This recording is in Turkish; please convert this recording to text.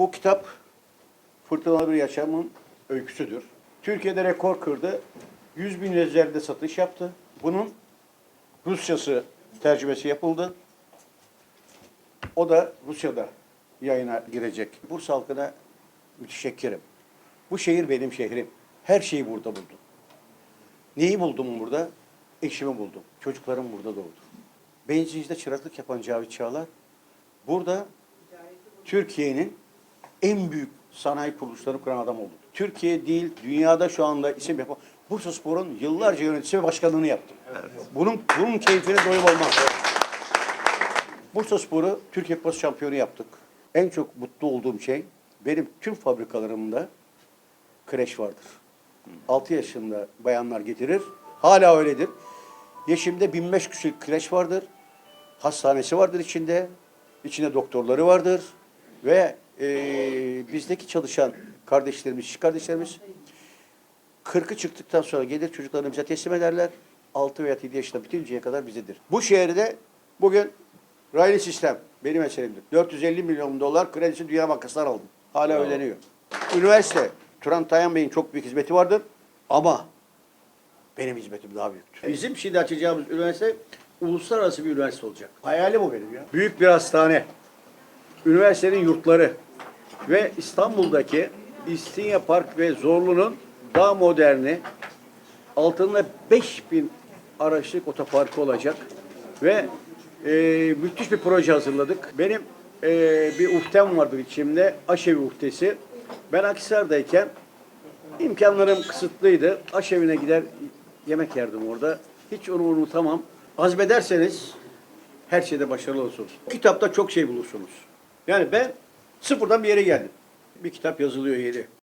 Bu kitap Fırtınalı Bir Yaşamın öyküsüdür. Türkiye'de rekor kırdı. 100 bin üzerinde satış yaptı. Bunun Rusçası tercümesi yapıldı. O da Rusya'da yayına girecek. Bursa halkına müteşekkirim. Bu şehir benim şehrim. Her şeyi burada buldum. Neyi buldum burada? Eşimi buldum. Çocuklarım burada doğdu. Benzinci'de çıraklık yapan Cavit Çağlar burada Türkiye'nin en büyük sanayi kuruluşlarını kuran adam oldu. Türkiye değil, dünyada şu anda isim yapan Bursa Spor'un yıllarca yöneticisi ve başkanlığını yaptım. Bunun bunun keyfine doyum olmaz. Bursa Spor'u Türkiye Kupası şampiyonu yaptık. En çok mutlu olduğum şey benim tüm fabrikalarımda kreş vardır. 6 yaşında bayanlar getirir. Hala öyledir. Yeşim'de 1500 kişilik kreş vardır. Hastanesi vardır içinde. İçinde doktorları vardır. Ve eee, bizdeki çalışan kardeşlerimiz, işçi kardeşlerimiz 40'ı çıktıktan sonra gelir çocuklarını bize teslim ederler. 6 veya 7 yaşında bitinceye kadar bizedir. Bu şehirde bugün raylı sistem benim eserimdir. 450 milyon dolar kredisi Dünya Bankası'ndan aldım. Hala ödeniyor. Üniversite, Turan Tayan Bey'in çok büyük hizmeti vardır. Ama benim hizmetim daha büyüktür. Bizim şimdi açacağımız üniversite uluslararası bir üniversite olacak. Hayalim o benim ya. Büyük bir hastane, üniversitenin yurtları ve İstanbul'daki İstinye Park ve Zorlu'nun daha moderni, altında 5000 araçlık otoparkı olacak ve e, müthiş bir proje hazırladık. Benim e, bir uhtem vardır içimde, aşevi uhtesi. Ben Akhisar'dayken imkanlarım kısıtlıydı. Aşevine gider yemek yerdim orada. Hiç onu unutamam. Azmederseniz her şeyde başarılı olursunuz. Kitapta çok şey bulursunuz. Yani ben sıfırdan bir yere geldim. Bir kitap yazılıyor yeri.